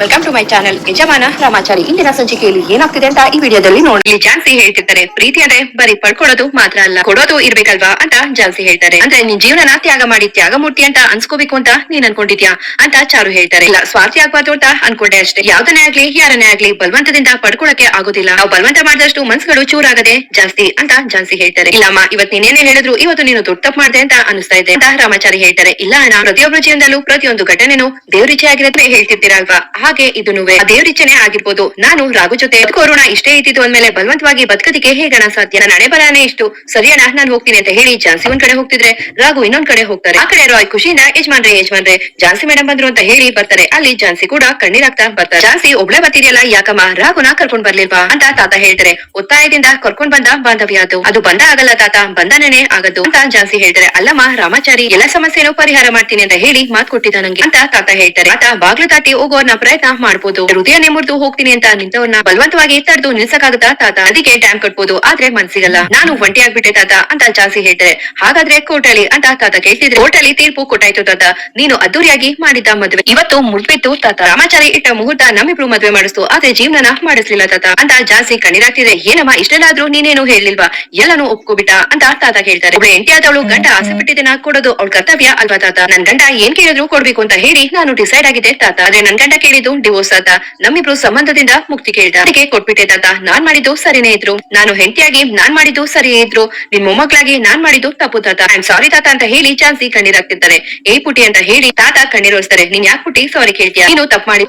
Welcome to my channel ಯಜಮಾನ ರಾಮಾಚಾರಿ, ಇಂದಿನ ಸಂಚಿಕೆಯಲ್ಲಿ ಏನಾಗ್ತಿದೆ ಅಂತ ಈ ವಿಡಿಯೋದಲ್ಲಿ ನೋಡಿ ಜಾನ್ಸಿ ಹೇಳ್ತಿರ್ತಾರೆ ಪ್ರೀತಿ ಅಂದ್ರೆ ಬರೀ ಪಡ್ಕೊಳ್ಳೋದು ಮಾತ್ರ ಅಲ್ಲ, ಕೊಡೋದು ಇರ್ಬೇಕಲ್ವಾ ಅಂತ ಜಾನ್ಸಿ ಹೇಳ್ತಾರೆ. ಅಂದ್ರೆ ನಿನ್ ಜೀವನನ ತ್ಯಾಗ ಮಾಡಿ ತ್ಯಾಗ ಮೂರ್ತಿ ಅಂತ ಅನ್ಸ್ಕೋಬೇಕು ಅಂತ ನೀನ್ ಅನ್ಕೊಂಡಿದ್ಯಾ ಅಂತ ಚಾರು ಹೇಳ್ತಾರೆ. ಇಲ್ಲ, ಸ್ವಾರ್ಥಿ ಆಗ್ಬಾರ್ದು ಅಂತ ಅನ್ಕೊಂಡೆ ಅಷ್ಟೇ. ಯಾವ್ದನ್ನೇ ಆಗ್ಲಿ, ಯಾರನ್ನೇ ಆಗ್ಲಿ ಬಲವಂತದಿಂದ ಪಡ್ಕೊಳಕ್ಕೆ ಆಗೋದಿಲ್ಲ. ನಾವು ಬಲವಂತ ಮಾಡಿದಷ್ಟು ಮನ್ಸುಗಳು ಚೂರಾಗದೆ ಜಾಸ್ತಿ ಅಂತ ಜಾನ್ಸಿ ಹೇಳ್ತಾರೆ. ಇಲ್ಲಮ್ಮ ಇವತ್ ನೀನೇನೇ ಹೇಳಿದ್ರು ಇವತ್ತು ನೀನು ದೊಡ್ಡ ತಪ್ಪು ಮಾಡಿದೆ ಅಂತ ಅನಿಸ್ತಾ ಇದೆ ಅಂತ ರಾಮಾಚಾರಿ ಹೇಳ್ತಾರೆ. ಇಲ್ಲ, ಅಣ್ಣ ಪ್ರತಿಯೊಬ್ಬರ ಜೀವನದಲ್ಲೂ ಪ್ರತಿಯೊಂದು ಘಟನೆನೂ ದೇವ್ರಿಚ್ಛೆ ಆಗಿರತ್ತೆ ಹೇಳ್ತಿರ್ತೀರಲ್ವಾ? ಹಾಗೆ ಇದನ್ನು ದೇವ್ರಿಚ್ಛೆನೆ ಆಗಿರ್ಬೋದು. ನಾನು ರಾಘು ಜೊತೆ ಕೋರೋಣ ಇಷ್ಟೇ ಇದ್ದಿದ್ದು ಅಂದ್ಮೇಲೆ ಬಲವಂತವಾಗಿ ಬದುಕದಿಕ್ಕೆ ಹೇಗಣ ಸಾಧ್ಯ? ನನ್ನ ಹಣೆ ಬರಾನೇ ಇಷ್ಟು. ಸರಿಯಣ್ಣ ನಾನು ಹೋಗ್ತೀನಿ ಅಂತ ಹೇಳಿ ಝಾನ್ಸಿ ಒಂದ್ ಕಡೆ ಹೋಗ್ತಿದ್ರೆ ರಾಘು ಇನ್ನೊಂದ್ ಕಡೆ ಹೋಗ್ತಾರೆ. ಆ ಕಡೆ ರಾಯ್ ಖುಷಿಯಿಂದ ಯಜಮಾನ್ರೆ ಯಜಮಾನ್ರೆ ಝಾನ್ಸಿ ಮೇಡಮ್ ಬಂದ್ರು ಅಂತ ಹೇಳಿ ಬರ್ತಾರೆ. ಅಲ್ಲಿ ಝಾನ್ಸಿ ಕೂಡ ಕಣ್ಣೀರಾಗ್ತಾ ಬರ್ತಾರೆ. ಝಾನ್ಸಿ ಒಬ್ಳೆ ಬರ್ತಿದ್ಯಲ್ಲ, ಯಾಕಮ್ಮ? ರಾಘುನ ಕರ್ಕೊಂಡ್ ಬರ್ಲಿಲ್ವಾ? ಅಂತ ತಾತ ಹೇಳ್ತಾರೆ. ಒತ್ತಾಯದಿಂದ ಕರ್ಕೊಂಡ್ ಬಂದ ಬಾಂಧವ್ಯ ಅದು. ಅದು ಬಂದ ಆಗಲ್ಲ ತಾತ, ಬಂಧನನೇ ಆಗದು ಅಂತ ಝಾನ್ಸಿ ಹೇಳ್ತಾರೆ. ಅಲ್ಲಮ್ಮ, ರಾಮಾಚಾರಿ, ಎಲ್ಲ ಸಮಸ್ಯೆನೂ ಪರಿಹಾರ ಮಾಡ್ತೀನಿ ಅಂತ ಹೇಳಿ ಮಾತ್ ಕೊಟ್ಟಿದ್ದ ನಂಗೆ ಅಂತ ತಾತ ಹೇಳ್ತಾರೆ. ತಾತ ಬಾಗ್ಲು ದಾಟಿ ಹೋಗೋರ್ನ ಪ್ರಯತ್ನ ಮಾಡ್ಬೋದು. ಹೃದಯ ನೆಮ್ಮರ್ದು ಹೋಗ್ತೀನಿ ಅಂತ ನಿಂತವ್ರನ್ನ ಬಲವಂತವಾಗಿ ತಡೆದು ನಿಲ್ಸಕ್ಕಾಗತ್ತಾ ತಾತ? ಅದಕ್ಕೆ ಡ್ಯಾಮ್ ಕಟ್ಬೋದು. ಆದ್ರೆ ಮನ್ಸಿಗಲ್ಲ. ನಾನು ಒಂಟಿ ಆಗ್ಬಿಟ್ಟೆ ತಾತ ಅಂತ ಜಾಸ್ತಿ ಹೇಳ್ತಾರೆ. ಹಾಗಾದ್ರೆ ಕೋಟಲಿ ಅಂತ ತಾತ ಕೇಳ್ತಿದ್ರೆ. ಕೋಟಲಿ ತೀರ್ಪು ಕೊಟ್ಟಾಯ್ತು ತಾತ. ನೀನು ಅದ್ದೂರಿಯಾಗಿ ಮಾಡಿದ್ದ ಮದ್ವೆ. ಇವತ್ತು ಮುಡ್ಬಿತ್ತು ತಾತ. ರಾಮಾಚಾರಿ ಇಟ್ಟ ಮುಹೂರ್ತ ನಮ್ಮಿಬ್ರು ಮದ್ವೆ ಮಾಡಿಸ್ತು. ಆದ್ರೆ ಜೀವನನ ಮಾಡಿಸ್ಲಿಲ್ಲ ತಾತ ಅಂತ ಜಾಸ್ತಿ ಕಣ್ಣೀರಾಗ್ತಿದೆ. ಏನಮ್ಮ, ಇಷ್ಟೆಲ್ಲಾದ್ರೂ ನೀನೇನು ಹೇಳಿಲ್ವಾ ಎಲ್ಲಾನು ಒಪ್ಕೋಬಿಟ್ಟ ಅಂತ ತಾತ ಹೇಳ್ತಾರೆ ಒಬ್ಳು ಎಂಟಿ ಆದವಳು ಗಂಡ ಆಸೆ ಬಿಟ್ಟಿದ್ದನ್ನ ಕೊಡೋದು ಅವಳ ಕರ್ತವ್ಯ ಅಲ್ವಾ ತಾತ? ನನ್ ಗಂಡ ಏನ್ ಕೇಳಿದ್ರು ಕೊಡ್ಬೇಕು ಅಂತ ಹೇಳಿ ನಾನು ಡಿಸೈಡ್ ಆಗಿದೆ ತಾತ. ಆದ್ರೆ ನನ್ ಗಂಡ ಕೇಳಿದ್ದು ಡಿವೋರ್ಸ್ ಆತ ನಮ್ಮಿಬ್ರು ಸಂಬಂಧದಿಂದ ಮುಕ್ತಿ ಕೇಳ್ದ. ಅದಕ್ಕೆ ಕೊಟ್ಬಿಟ್ಟೆ ತಾತ ನಾನ್ ಮಾಡಿದ್ದು ಸರಿನೇ ಇದ್ರು ನಾನು ಹೆಂಡತಿಯಾಗಿ ನಾನ್ ಮಾಡಿದ್ದು ಸರಿಯೇ ಇದ್ರು ನಿಮ್ ಮೊಮ್ಮಕ್ಳಾಗಿ ನಾನ್ ಮಾಡಿದ್ದು ತಪ್ಪು ತಾತ. ಐ ಸಾರಿ ತಾತ ಅಂತ ಹೇಳಿ ಚಾನ್ಸಿ ಕಣ್ಣೀರಾಗ್ತಿರ್ತಾರೆ ಏ ಪುಟಿ ಅಂತ ಹೇಳಿ ತಾತ ಕಣ್ಣೀರೋಸ್ತಾರೆ ನೀನ್ ಯಾಕೆ ಪುಟಿ ಸಾರಿ ಕೇಳ್ತೀಯ? ನೀನು ತಪ್ಪು ಮಾಡಿ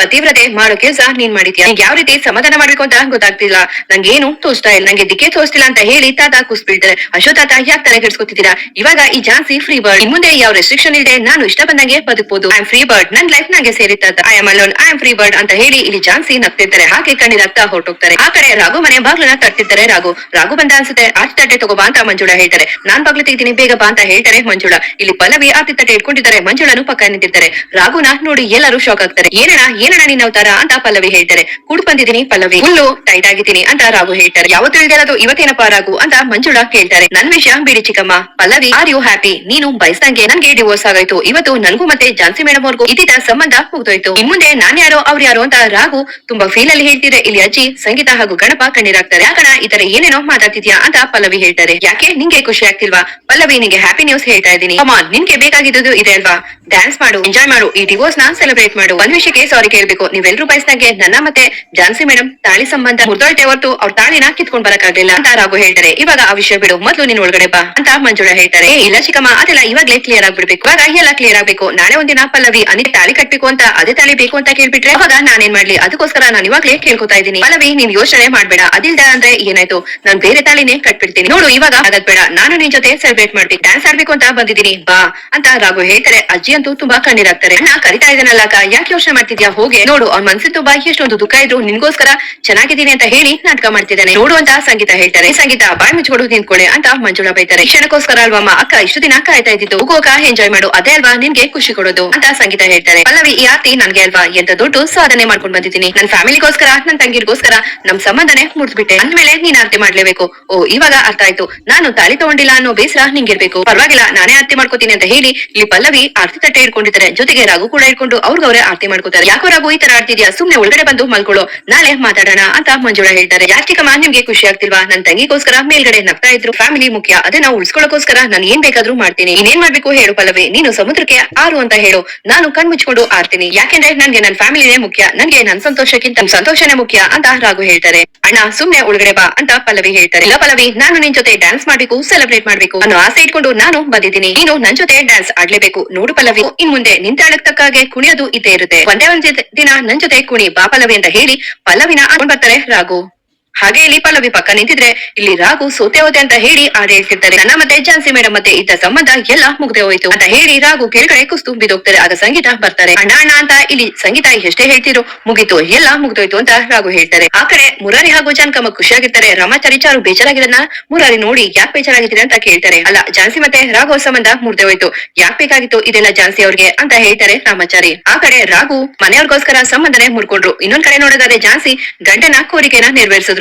ಪತಿವ್ರತೆ ಮಾಡೋ ಕೆಲ್ಸ ನೀನ್ ಮಾಡಿದ್ಯಾ? ನಂಗೆ ಯಾವ ರೀತಿ ಸಮಾಧಾನ ಮಾಡ್ಬೇಕು ಅಂತ ಗೊತ್ತಾಗ್ತಿಲ್ಲ. ನಂಗೇನು ತೋಚ್ತಾ ಇಲ್ಲ. ನಂಗೆ ದಿಕ್ಕೆ ತೋರಿಸ್ತಿಲ್ಲ ಅಂತ ಹೇಳಿ ತಾತ ಕುಸ್ಬಿಡ್ತಾರೆ. ಅಶೋ ತಾತ ಯಾಕೆ ತಲೆ ಕೆಡ್ಸ್ಕೊತಿದ್ದೀರಾ? ಇವಾಗ ಈ ಜಾನ್ಸಿ ಫ್ರೀ ಬರ್ಡ್ ಮುಂದೆ ಯಾವ ರೆಸ್ಟ್ರಿಕ್ಷನ್ ಇದೆ ನಾನು ಇಷ್ಟ ಬಂದಂಗೆ ಬದುಕಬಹುದು ಐ ಆಮ್ ಫ್ರೀ ಬರ್ಡ್ ನನ್ ಲೈಫ್ ನಂಗೆ ಸೇರಿ ತಾತ. I am alone I am free bird ಅಂತ ಹೇಳಿ ಇಲ್ಲಿ ಝಾನ್ಸಿ ನಗ್ತಿರ್ತಾರೆ. ಹಾಗೆ ರಕ್ತ ಹೊರಟೋಗ್ತಾರೆ. ಆ ಕಡೆ ರಾಘು ಮನೆ ಬಾಗ್ಲನ್ನ ತರ್ತಿದ್ದಾರೆ ರಾಘು. ರಾಘು ಬಂದ ಅನ್ಸುತ್ತೆ ಆರ್ತಿ ತಟ್ಟೆ ತಗೋಬಾ ಅಂತ ಮಂಜುಳ ಹೇಳ್ತಾರೆ. ನಾನ್ ಬಾಗ್ಲು ತೆಗಿತೀನಿ ಬೇಗ ಬಾ ಅಂತ ಹೇಳ್ತಾರೆ ಮಂಜುಳ. ಇಲ್ಲಿ ಪಲ್ಲವಿ ಆರ್ತಿ ತಟ್ಟೆ ಇಟ್ಕೊಂಡಿದ್ದಾರೆ. ಮಂಜುಳನು ಪಕ್ಕ ನಿಂತಿರ್ತಾರೆ. ರಾಘುನ ನೋಡಿ ಎಲ್ಲರೂ ಶಾಕ್ ಆಗ್ತಾರೆ. ಏನಣ್ಣ ಏನಣ್ಣ ನಿನ್ನ ಅವತಾರ ಅಂತ ಪಲ್ಲವಿ ಹೇಳ್ತಾರೆ. ಕುಡ್ ಬಂದಿದ್ದೀನಿ ಪಲ್ಲವಿ. ಹುಲ್ಲು ಟೈಟ್ ಆಗಿದ್ದೀನಿ ಅಂತ ರಾಘು ಹೇಳ್ತಾರೆ. ಯಾವತ್ತು ತಿಳಿದಿರೋದು ಇವತ್ತೇನಪ್ಪ ರಾಘು ಅಂತ ಮಂಜುಳ ಕೇಳ್ತಾರೆ. ನನ್ ವಿಷಯ ಬಿಡಿ ಚಿಕ್ಕಮ್ಮ. ಪಲ್ಲವಿ ಆರ್ ಯು ಹ್ಯಾಪಿ ನೀನು ಬಯಸ್ದಂಗೆ ನನ್ಗೆ ಡಿವೋರ್ಸ್ ಆಗೋಯ್ತು. ಇವತ್ತು ನನ್ಗೂ ಮತ್ತೆ ಜಾನ್ಸಿ ಮೇಡಮ್ ಅವ್ರಿಗೂ ಇದ್ದಿದ್ದ ಸಂಬಂಧ ಮುಗ್ದೋಯ್ತು. ಇನ್ ಮುಂದೆ ನಾನ್ ಯಾರೋ ಅವ್ರ ಯಾರೋ ಅಂತ ರಾಘು ತುಂಬಾ ಫೀಲ್ ಅಲ್ಲಿ ಹೇಳ್ತಿದ್ರೆ ಇಲ್ಲಿ ಅಜ್ಜಿ, ಸಂಗೀತ ಹಾಗೂ ಗಣಪ ಕಣ್ಣೀರಾಗ್ತಾರೆ. ಯಾಕಣ ಇತರ ತರ ಏನೇನೋ ಮಾತಾಡ್ತಿದ್ಯಾ ಅಂತ ಪಲ್ಲವಿ ಹೇಳ್ತಾರೆ. ಯಾಕೆ? ನಿಂಗೆ ಖುಷಿ ಆಗ್ತಿಲ್ವಾ? ಪಲ್ಲವಿ, ನಿಂಗೆ ಹ್ಯಾಪಿ ನ್ಯೂಸ್ ಹೇಳ್ತಾ ಇದ್ದೀನಿ. ಅಮ್ಮ ನಿನ್ಗೆ ಬೇಕಾಗಿದ್ದು ಇದೆ ಅಲ್ವಾ? ಡ್ಯಾನ್ಸ್ ಮಾಡು ಎಂಜಾಯ್ ಮಾಡು. ಈ ಡಿವೋರ್ಸ್ನ ಸೆಲೆಬ್ರೇಟ್ ಮಾಡು. ಒಂದ್ ವಿಷಯಕ್ಕೆ ಸಾರಿ ಕೇಳ್ಬೇಕು. ನೀವೆಲ್ರೂ ಬಯಸ್ದಂಗೆ ನನ್ನ ಮತ್ತೆ ಜಾನ್ಸಿ ಮೇಡಮ್ ತಾಳಿ ಸಂಬಂಧ ಮುರ್ದೋಯ್ತೆ ಹೊರತು ಅವ್ರ ತಾಳಿನ ಕಿತ್ಕೊಂಡ್ ಬರಕಾಗ್ಲಿಲ್ಲ ಅಂತ ರಾಘು ಹೇಳ್ತಾರೆ. ಇವಾಗ ಆ ವಿಷಯ ಬಿಡು. ಮೊದ್ಲು ನೀನ್ ಒಳಗಡೆ ಬಾ ಅಂತ ಮಂಜುಳಾ ಹೇಳ್ತಾರೆ. "ಏ, ಇಲ್ಲ ಚಿಕ್ಕಮ್ಮ ಅದೆಲ್ಲ ಇವಾಗ್ಲೇ ಕ್ಲಿಯರ್ ಆಗ್ಬಿಡ್ಬೇಕು. ಇವಾಗ ಎಲ್ಲ ಕ್ಲಿಯರ್ ಆಗ್ಬೇಕು. ನಾಳೆ ಒಂದಿನ ಪಲ್ಲವಿ ಅನಿ ತಾಳಿ ಕಟ್ಬೇಕು ಅಂತ ಅದೇ ತಾಳಿ ಬೇಕು ಅಂತ ಕೇಳ್ಬಿಟ್ರೆ ಅವಾಗ ನಾನೇನ್ ಮಾಡ್ಲಿ? ಅದಕ್ಕೋಸ್ಕರ ನಾನು ಇವಾಗ್ಲೇ ಕೇಳ್ಕೊತಾ ಇದ್ದೀನಿ. ಪಲ್ಲವಿ ನೀನ್ ಯೋಚನೆ ಮಾಡ್ಬೇಡ. ಅದಿಲ್ದ ಅಂದ್ರೆ ಏನಾಯ್ತು? ನಾನ್ ಬೇರೆ ತಾಳಿನೇ ಕಟ್ಬಿಡ್ತೀನಿ. ನೋಡು ಇವಾಗ ಆಗದ್ ಬೇಡ. ನಾನು ನಿನ್ ಜೊತೆ ಸೆಲೆಬ್ರೇಟ್ ಮಾಡ್ತೀನಿ. ಡ್ಯಾನ್ಸ್ ಆಡ್ಬೇಕು ಅಂತ ಬಂದಿದ್ದೀನಿ. ಬಾ ಅಂತ ರಾಘು ಹೇಳ್ತಾರೆ. ಅಜ್ಜಿ ಅಂತೂ ತುಂಬಾ ಕಣ್ಣೀರಾಗ್ತಾರೆ ನಾ ಕರಿತಾ ಇದ್ದಾನಲ್ಲ ಯಾಕೆ ಯೋಚನೆ ಮಾಡ್ತಿದ್ಯಾ? ಹೋಗೆ ನೋಡು ಅವ್ನ ಮನ್ಸಿತ್ತು ತುಂಬಾ ಎಷ್ಟೊಂದು ದುಃಖ ಇದ್ರು ನಿನ್ಗೋಸ್ಕರ ಚೆನ್ನಾಗಿದ್ದೀನಿ ಅಂತ ಹೇಳಿ ನಾಟಕ ಮಾಡ್ತಿದ್ದಾನೆ. ನೋಡು ಅಂತ ಸಂಗೀತ ಹೇಳ್ತಾರೆ "ಏ, ಸಂಗೀತ ಬಾಯ್ ಮುಚ್ಚಿಕೊಡು ನಿಂತ್ಕೊಳ್ಳೆ ಅಂತ ಮಂಜುಳಾ ಬೈತಾರೆ. ಕ್ಷಣಕ್ಕೋಸ್ಕರ ಅಲ್ವಮ್ಮ ಅಕ್ಕ ಇಷ್ಟು ದಿನ ಕಾಯ್ತಾ ಇದ್ದಿದ್ದು ಹೋಗೋಕ ಎಂಜಾಯ್ ಮಾಡು. ಅದೇ ಅಲ್ವಾ ನಿನ್ಗೆ ಖುಷಿ ಕೊಡೋದು ಅಂತ ಸಂಗೀತ ಹೇಳ್ತಾರೆ ಪಲ್ಲವಿ ಈ ಆರ್ತಿ ನನ್ಗೆ ಅಲ್ವಾ ಎಂತ ದೊಡ್ಡ ಸಾಧನೆ ಮಾಡ್ಕೊಂಡ್ ಬಂದಿದ್ದೀನಿ. ನನ್ನ ಫ್ಯಾಮಿಲಿಗೋಸ್ಕರ ನನ್ ತಂಗಿರ್ಗೋಸ್ಕರ ನಮ್ ಸಂಬಂಧನೆ ಮುಡ್ದ್ಬಿಟ್ಟೆ ಅಂದ್ಮೇಲೆ ನೀನ್ ಆರ್ತಿ ಮಾಡ್ಲೇಬೇಕು. ಓ ಇವಾಗ ಅರ್ಥ ಆಯ್ತು. ನಾನು ತಾಲಿ ತಗೊಂಡಿಲ್ಲ ಅನ್ನೋ ಬೇಸರ ನಿಂಗಿರ್ಬೇಕು. ಪರವಾಗಿಲ್ಲ ನಾನೇ ಆರ್ತಿ ಮಾಡ್ಕೋತೀನಿ ಅಂತ ಹೇಳಿ ಇಲ್ಲಿ ಪಲ್ಲವಿ ಆರ್ತಿ ತಟ್ಟೆ ಇಟ್ಕೊಂಡಿದ್ದಾರೆ ಜೊತೆಗೆ ರಾಘು ಕೂಡ ಇಟ್ಕೊಂಡು ಅವ್ರಿಗವ್ರೆ ಆರ್ತಿ ಮಾಡ್ಕೋತಾರೆ. ಯಾಕೋ ರಾಘು ಈ ತರ ಆಡ್ತಿದ್ಯಾ? ಸುಮ್ನೆ ಒಳಗಡೆ ಬಂದು ಮಲ್ಕೊಳ್ಳೋ. ನಾಳೆ ಮಾತಾಡೋಣ ಅಂತ ಮಂಜುಳಾ ಹೇಳ್ತಾರೆ. ಯಾಕೆ ಚಿಕ್ಕಮ್ಮ ನಿಮ್ಗೆ ಖುಷಿ ಆಗ್ತಿಲ್ವಾ? ನನ್ ತಂಗಿಗೋಸ್ಕರ ಮೇಲ್ಗಡೆ ನಗ್ತಾ ಇದ್ರು. ಫ್ಯಾಮಿಲಿ ಮುಖ್ಯ. ಅದೇ ನಾವು ಉಳಿಸ್ಕೊಳ್ಳೋಕೋಸ್ಕರ ನಾನು ಏನ್ ಬೇಕಾದ್ರೂ ಮಾಡ್ತೀನಿ. ಇನ್ನೇನ್ ಮಾಡ್ಬೇಕು ಹೇಳು ಪಲ್ಲವಿ. ನೀನು ಸಮುದ್ರಕ್ಕೆ ಆರು ಅಂತ ಹೇಳು. ನಾನು ಕಣ್ ಮುಚ್ಕೊಂಡು ಆಡ್ತೀನಿ. ಯಾಕೆಂದ್ರೆ ನನ್ಗೆ ನನ್ ಫ್ಯಾಮಿಲಿನೇ ಮುಖ್ಯ. ನನ್ಗೆ ನನ್ ಸಂತೋಷಕ್ಕಿಂತ ಸಂತೋಷನೇ ಮುಖ್ಯ ಅಂತ ರಾಘು ಹೇಳ್ತಾರೆ. ಅಣ್ಣ, ಸುಮ್ನೆ ಒಳಗಡೆ ಬಾ ಅಂತ ಪಲ್ಲವಿ ಹೇಳ್ತಾರೆ. ಇಲ್ಲ ಪಲ್ಲವಿ, ನಾನು ನಿನ್ ಜೊತೆ ಡ್ಯಾನ್ಸ್ ಮಾಡ್ಬೇಕು ಸೆಲೆಬ್ರೇಟ್ ಮಾಡ್ಬೇಕು ಅನ್ನೋ ಆಸೆ ಇಟ್ಕೊಂಡು ನಾನು ಬಂದಿದ್ದೀನಿ. ನೀನು ನನ್ ಜೊತೆ ಡ್ಯಾನ್ಸ್ ಆಡ್ಲೇಬೇಕು. ನೋಡು ಪಲ್ಲವಿ ಇನ್ ಮುಂದೆ ನಿಂತಾಳಕ್ ತಾಳಕ್ ತಕ್ಕಾಗೆ ಕುಣಿಯೋದು ಇದ್ದೇ ಇರುತ್ತೆ. ಒಂದೇ ಒಂದ್ ದಿನ ನನ್ ಜೊತೆ ಕುಣಿ ಬಾಪಲವಿ ಅಂತ ಹೇಳಿ ಪಲ್ಲವಿನ ಬರ್ತಾರೆ ರಾಘು. ಹಾಗೆ ಇಲ್ಲಿ ಪಲ್ಲವಿ ಪಕ್ಕ ನಿಂತಿದ್ರೆ, ಇಲ್ಲಿ ರಾಘು ಸೋತೆ ಹೋದೆ ಅಂತ ಹೇಳಿ ಆಡ ಹೇಳ್ತಿರ್ತಾರೆ ನನ್ನ ಮತ್ತೆ ಜಾನ್ಸಿ ಮೇಡಮ್ ಮತ್ತೆ ಇದ್ದ ಸಂಬಂಧ ಎಲ್ಲ ಮುಗ್ದೆ ಹೋಯ್ತು. ಅಂತ ಹೇಳಿ ರಾಘು ಕೆಳಗಡೆ ಕುಸ್ತು ಬಿದೋಗ್ತಾರೆ ಆಗ ಸಂಗೀತ ಬರ್ತಾರೆ. ಅಣ್ಣ ಅಣ್ಣ ಅಂತ ಇಲ್ಲಿ ಸಂಗೀತ ಎಷ್ಟೇ ಹೇಳ್ತಿರು ಮುಗಿತು. ಎಲ್ಲ ಮುಗ್ದೋಯ್ತು ಅಂತ ರಾಘು ಹೇಳ್ತಾರೆ. ಆ ಕಡೆ ಮುರಾರಿ ಹಾಗೂ ಜಾನ್ಕಮ್ಮ ಖುಷಿಯಾಗಿರ್ತಾರೆ. ರಾಮಾಚಾರಿ ಚಾರು ಬೇಜಾರಾಗಿರೋದನ್ನ ಮುರಾರಿ ನೋಡಿ ಯಾಕೆ ಬೇಜಾರಾಗಿದ್ದೀರಾ ಅಂತ ಕೇಳ್ತಾರೆ. ಅಲ್ಲ, ಜಾನ್ಸಿ ಮತ್ತೆ ರಾಘು ಸಂಬಂಧ ಮುಗ್ದೆ ಹೋಯ್ತು. ಯಾಕೆ ಬೇಕಾಗಿತ್ತು ಇದೆಲ್ಲ ಜಾನ್ಸಿ ಅವ್ರಿಗೆ ಅಂತ ಹೇಳ್ತಾರೆ ರಾಮಾಚಾರಿ. ಆ ಕಡೆ ರಾಘು ಮನೆಯವ್ರಿಗೋಸ್ಕರ ಸಂಬಂಧನೆ ಮುರ್ಕೊಂಡ್ರು. ಇನ್ನೊಂದ್ ಕಡೆ ನೋಡೋದಾದ್ರೆ ಜಾನ್ಸಿ ಗಂಡನ ಕೋರಿಕೆನ ನೆರವೇರಿಸಿದ್ರು.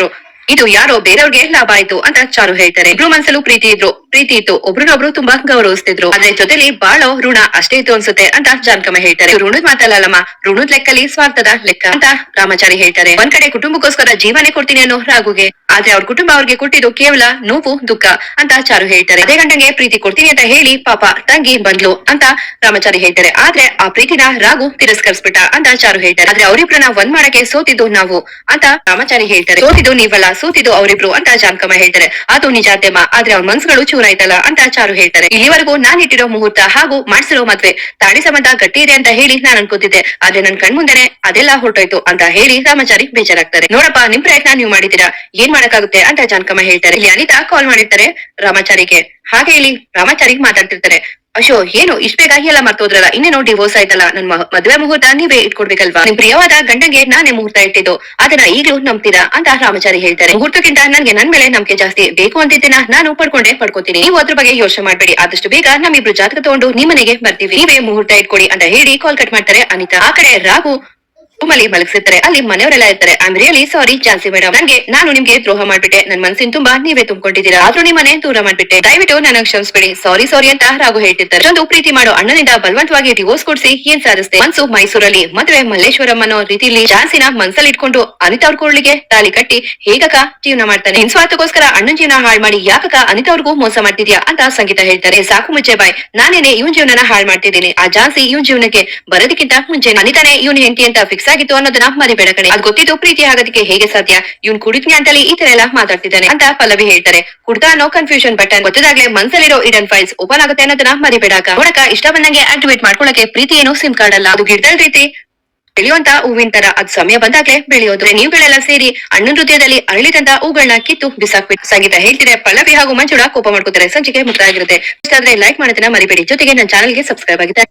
ಇದು ಯಾರೋ ಬೇರೆಯವ್ರಿಗೆ ಲಾಭ ಆಯ್ತು ಅಂತ ಚಾರು ಹೇಳ್ತಾರೆ. ಇಬ್ರು ಮನ್ಸಲ್ಲೂ ಪ್ರೀತಿ ಇದ್ರು. ಪ್ರೀತಿ ಇತ್ತು. ಒಬ್ರನ್ನೊಬ್ರು ತುಂಬಾ ಗೌರವಿಸ್ತಿದ್ರು. ಅದ್ರ ಜೊತೆಲಿ ಬಾಳೋ ಋಣ ಅಷ್ಟೇ ಇತ್ತು ಅನ್ಸುತ್ತೆ ಅಂತ ಜಾನ್ಕಮ್ಮ ಹೇಳ್ತಾರೆ. ಋಣದ್ ಮಾತಲ್ಲಮ್ಮ ಋಣದ ಲೆಕ್ಕಲಿ ಸ್ವಾರ್ಥದ ಲೆಕ್ಕ ಅಂತ ರಾಮಾಚಾರಿ ಹೇಳ್ತಾರೆ. ಒಂದ್ ಕಡೆ ಕುಟುಂಬಕ್ಕೋಸ್ಕರ ಜೀವನೇ ಕೊಡ್ತೀನಿ ಅನ್ನೋ ರಾಗುಗೆ. ಆದ್ರೆ ಅವ್ರ ಕುಟುಂಬ ಅವ್ರಿಗೆ ಕೊಟ್ಟಿದ್ದು ಕೇವಲ ನೋವು, ದುಃಖ ಅಂತ ಚಾರು ಹೇಳ್ತಾರೆ. ಅದೇ ಗಂಡಂಗೆ ಪ್ರೀತಿ ಕೊಡ್ತೀನಿ ಅಂತ ಹೇಳಿ ಪಾಪ ತಂಗಿ ಬಂದ್ಲು ಅಂತ ರಾಮಚಾರಿ ಹೇಳ್ತಾರೆ. ಆದ್ರೆ ಆ ಪ್ರೀತಿನ ರಾಗು ತಿರಸ್ಕರಿಸ್ಬಿಟ್ಟ ಅಂತ ಚಾರು ಹೇಳ್ತಾರೆ. ಆದ್ರೆ ಅವರಿಬ್ರನ್ನ ಒಂದ್ ಮಾಡಕ್ಕೆ ಸೋತಿದ್ದು ನಾವು ಅಂತ ರಾಮಚಾರಿ ಹೇಳ್ತಾರೆ. ಸೋತಿದ್ದು ನೀವಲ್ಲ, ಸೋತಿದ್ದು ಅವರಿಬ್ರು ಅಂತ ಜಾನ್ಕಮ್ಮ ಹೇಳ್ತಾರೆ. ಅದು ನಿಜ ಅತ್ತೆಮ್ಮ, ಆದ್ರೆ ಅವ್ರ ಮನ್ಸುಗಳು ಚೂರಾಯ್ತಲ್ಲ ಅಂತ ಚಾರು ಹೇಳ್ತಾರೆ. ಇಲ್ಲಿವರೆಗೂ ನಾನ್ ಇಟ್ಟಿರೋ ಮುಹೂರ್ತ ಹಾಗೂ ಮಾಡ್ಸಿರೋ ಮದ್ವೆ ತಾಳಿ ಸಂಬಂಧ ಗಟ್ಟಿ ಇದೆ ಅಂತ ಹೇಳಿ ನಾನ್ ಅನ್ಕೋತಿದ್ದೆ. ಆದ್ರೆ ನನ್ ಕಣ್ಮುಂದೆನೆ ಅದೆಲ್ಲ ಹೊರಟೋಯ್ತು ಅಂತ ಹೇಳಿ ರಾಮಚಾರಿ ಬೇಜಾರಾಗ್ತಾರೆ. ನೋಡಪ್ಪ, ನಿಮ್ ಪ್ರಯತ್ನ ನೀವು ಮಾಡಿದೀರಾ ಏನ್ ಮಾಡಕ್ಕಾಗುತ್ತೆ ಅಂತ ಜಾನಕಮ್ಮ ಹೇಳ್ತಾರೆ. ಇಲ್ಲಿ ಅನಿತಾ ಕಾಲ್ ಮಾಡಿರ್ತಾರೆ ರಾಮಾಚಾರಿಗೆ. ಹಾಗೆ ಇಲ್ಲಿ ರಾಮಾಚಾರಿಗೆ ಮಾತಾಡ್ತಿರ್ತಾರೆ. ಅಶೋ, ಏನು? ಇಷ್ಟ ಬೇಗ ಎಲ್ಲ ಮರ್ತೋದ್ರಲ್ಲ ಇನ್ನೇನೋ ಡಿವೋರ್ಸ್ ಆಯ್ತಲ್ಲ? ನನ್ ಮದುವೆ ಮುಹೂರ್ತ ನೀವೇ ಇಟ್ಕೊಡ್ಬೇಕಲ್ವಾ? ನಿಮ್ ಪ್ರಿಯವಾದ ಗಂಡಂಗೆ ನಾನೇ ಮುಹೂರ್ತ ಇಟ್ಟಿದ್ದು. ಅದನ್ನ ಈಗಲೂ ನಂಬ್ತೀರಾ? ಅಂತ ರಾಮಚಾರಿ ಹೇಳ್ತಾರೆ. ಮುಹೂರ್ತಕ್ಕಿಂತ ನನ್ಗೆ ನನ್ ಮೇಲೆ ನಂಬಿಕೆ ಜಾಸ್ತಿ. ಬೇಕು ಅಂತಿದ್ದೇನ? ನಾನು ಪಡ್ಕೊಂಡೆ ಪಡ್ಕೋತೀನಿ. ನೀವು ಅದ್ರ ಬಗ್ಗೆ ಯೋಚನೆ ಮಾಡ್ಬೇಡಿ. ಆದಷ್ಟು ಬೇಗ ನಮ್ಮಿಬ್ರು ಜಾತಕ ತಗೊಂಡು ನಿಮ್ಮನೆಗೆ ಬರ್ತೀವಿ. ನೀವೇ ಮುಹೂರ್ತ ಇಟ್ಕೊಡಿ ಅಂತ ಹೇಳಿ ಕಾಲ್ ಕಟ್ ಮಾಡ್ತಾರೆ ಅನಿತಾ. ಆ ಕಡೆ ರಾಘು ರೂಮಲ್ಲಿ ಮಲಗಿಸಿರ್ತಾರೆ ಅಲ್ಲಿ ಮನೆಯವರೆಲ್ಲ ಇರ್ತಾರೆ. I really sorry Jhansi madam ನನಗೆ, ನಾನು ನಿಮ್ಗೆ ದ್ರೋಹ ಮಾಡ್ಬಿಟ್ಟೆ. ನನ್ ಮನ್ಸಿನ ತುಂಬಾ ನೀವೇ ತುಂಬಿಕೊಂಡಿದ್ದೀರಾ. ಆದ್ರೂ ನಿಮ್ಮನೆ ದೂರ ಮಾಡ್ಬಿಟ್ಟೆ. ದಯವಿಟ್ಟು ನನಗೆ ಕ್ಷಮಿಸ್ಬಿಡಿ. ಸಾರಿ ಸಾರಿ ಅಂತ ರಾಘು ಹೇಳ್ತಿರ್ತಾರೆ. ಒಂದು ಪ್ರೀತಿ ಮಾಡೋ ಅಣ್ಣನಿಂದ ಬಲವಂತವಾಗಿ ಡಿವೋರ್ಸ್ ಕೊಡಿಸಿ ಏನ್ ಸಾಧಿಸ್ತೆ? ಮನ್ಸು ಮೈಸೂರಲ್ಲಿ. ಮದುವೆ ಮಲ್ಲೇಶ್ವರಂ ಅನ್ನೋ ರೀತಿಲಿ ಜಾನ್ಸಿನ ಮನ್ಸಲ್ಲಿ ಇಟ್ಕೊಂಡು ಅನಿತಾ ಅವ್ರ ಕೂಡ್ಲಿಗೆ ತಾಲಿ ಕಟ್ಟಿ, ಹೇಗಕ್ಕ? ಜೀವನ ಮಾಡ್ತಾನೆ. ನಿನ್ ಸ್ವಾರ್ಥಕ್ಕೋಸ್ಕರ ಅಣ್ಣನ ಜೀವನ ಹಾಳು ಮಾಡಿ ಯಾಕಕ್ಕ ಅನಿತಾ ಅವ್ರಿಗೂ ಮೋಸ ಮಾಡ್ತಿದ್ಯಾ? ಅಂತ ಸಂಗೀತ ಹೇಳ್ತಾರೆ. ಸಾಕು ಮುಂಚೆ ಬಾಯ್. ನಾನೇನೆ ಇವನ್ ಜೀವನನ ಹಾಳು ಮಾಡ್ತಿದ್ದೀನಿ. ಆ ಜಾನ್ಸಿ ಇವನ್ ಜೀವನಕ್ಕೆ ಬರೋದಕ್ಕಿಂತ ಮುಂಚೆ ಅನಿತಾನೆ ಇವನ್ ಹೆಂಡತಿ ಅಂತ ಫಿಕ್ಸ್ ಆಗಿತ್ತು ಅನ್ನೋದನ್ನ ಮರಿಬೇಡ ಕಣೆ. ಅದ್ ಗೊತ್ತಿದ್ದು ಪ್ರೀತಿ ಆಗೋದಕ್ಕೆ ಹೇಗೆ ಸಾಧ್ಯ? ಇವ್ನ್ ಕುಡಿದ್ನಿ ಅಂತಲೇ ಈ ತರ ಎಲ್ಲ ಮಾತಾಡ್ತಿದ್ದಾನೆ ಅಂತ ಪಲ್ಲವಿ ಹೇಳ್ತಾರೆ. ಕುಡ್ತಾ ಅನ್ನೋ ಕನ್ಫ್ಯೂಷನ್ ಬಟನ್ ಗೊತ್ತಿದಾಗ್ಲೇ ಮನ್ಸಲ್ಲಿರೋ ಇಡನ್ ಫೈಲ್ಸ್ ಓಪನ್ ಆಗುತ್ತೆ ಅನ್ನೋದನ್ನ ಮರಿಬೇಡಾಕ ನೋಡಕ ಇಷ್ಟ ಬಂದಂಗೆ ಆಕ್ಟಿವೇಟ್ ಮಾಡ್ಕೊಳಕ್ಕೆ ಪ್ರೀತಿ ಏನು ಸಿಮ್ ಕಾರ್ಡ್ ಅಲ್ಲ. ಅದು ಗಿಡದ ರೀತಿ ಬೆಳೆಯುವಂತ ಹೂವಿನ ತರ. ಅದ್ ಸಮಯ ಬಂದಾಗ್ಲೇ ಬೆಳೆಯೋದು. ನೀವುಗಳೆಲ್ಲ ಸೇರಿ ಅಣ್ಣನ ಹೃದಯದಲ್ಲಿ ಅರಳಿದಂತ ಹೂಗಳನ್ನ ಕಿತ್ತು ಬಿಸಾಕ್ಬಿಟ್ಟು ಸಂಗೀತ ಹೇಳ್ತಿದ್ರೆ ಪಲ್ಲವಿ ಹಾಗೂ ಮಂಜುಳ ಕೋಪ ಮಾಡ್ಕೋತಾರೆ. ಸಂಚಿಕೆ ಮುಕ್ತ ಆಗಿರುತ್ತೆ ಇಷ್ಟ ಲೈಕ್ ಮಾಡೋದನ್ನ ಮರಿಬೇಡಿ. ಜೊತೆಗೆ ನನ್ನ ಚಾನಲ್ಗೆ ಸಬ್ಸ್ಕ್ರೈಬ್ ಆಗಿದೆ